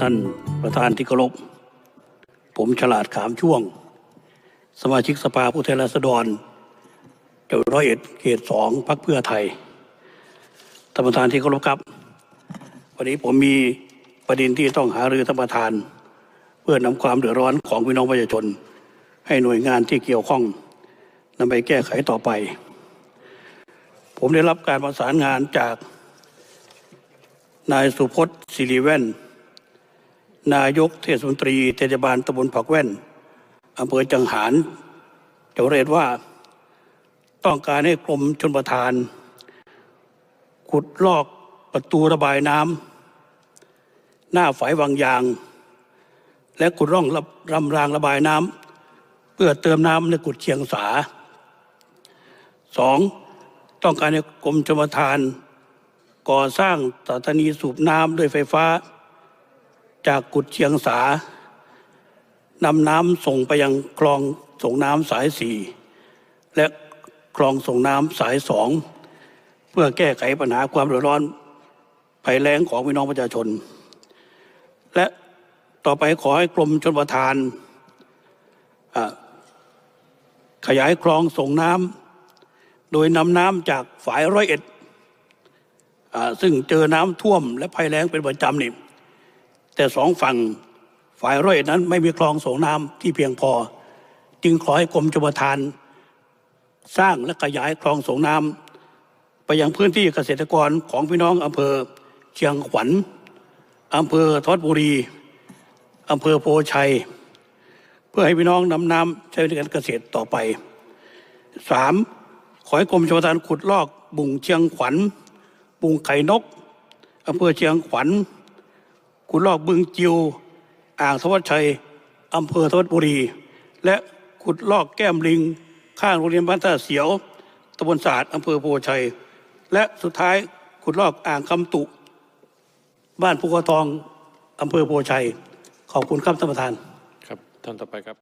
ท่านประธานที่เคารพ ผมฉลาดขามช่วง สมาชิกสภาผู้แทนราษฎรจังหวัดร้อยเอ็ดเขตสองพักเพื่อไทย ท่านประธานที่เคารพครับ วันนี้ผมมีประเด็นที่ต้องหารือท่านประธาน เพื่อนำความเดือดร้อนของพี่น้องประชาชน ให้หน่วยงานที่เกี่ยวข้องนำไปแก้ไขต่อไป ผมได้รับการประสานงานจากนายสุพจน์สิริแว่น นายกเทศมนตรีเทศบาลตำบลผักแว่นอำเภอจังหารจังวัดร้อยเอ็ดว่าต้องการให้กรมชนประทาน ขุดลอกประตูระบายน้ำหน้าฝายวังยาง และขุดร่องรรำรางระบายน้ำเพื่อเติมน้ำในกุดเชียงสาสองต้องการให้กรมชลประทาน ก่อสร้างสถานีสูบน้ำด้วยไฟฟ้า จากกุดเชียงสานำน้ำส่งไปยังคลองส่งน้ำสายสี่และคลองส่งน้ำสายสองเพื่อแก้ไขปัญหาความเดือดร้อนภัยแล้งของพี่น้องประชาชน และต่อไปขอให้กรมชลประทาน ขยายคลองส่งน้ำโดยนำน้ำจากฝายร้อยเอ็ดซึ่งเจอน้ำท่วมและภัยแล้งเป็นประจำนี่ แต่สองฝั่งฝ่ายร้อยนั้นไม่มีคลองส่งน้ำที่เพียงพอ จึงขอให้กรมชลประทาน สร้างและขยายคลองส่งน้ำไปยังพื้นที่เกษตรกรของพี่น้องอำเภอเชียงขวัญอำเภอทอดบุรีอำเภอโพชัย เพื่อให้พี่น้องนำน้ำใช้ในการเกษตรต่อไปสามขอให้กรมชลประทานขุดลอกบุงเชียงขวัญปุงไข่นกอำเภอเชียงขวัญ ขุดลอกบึงจิว อ่างทวัชชัยอำเภอทวัดบุรี และขุดลอกแก้มลิง ข้างโรงเรียนบ้านท่าเสียวตำบลศาสตร์อำเภอโพชัย และสุดท้ายขุดลอกอ่างคำตุ บ้านภูกระทองอำเภอโพชัย ขอบคุณครับท่านประธาน ครับ ท่านต่อไปครับ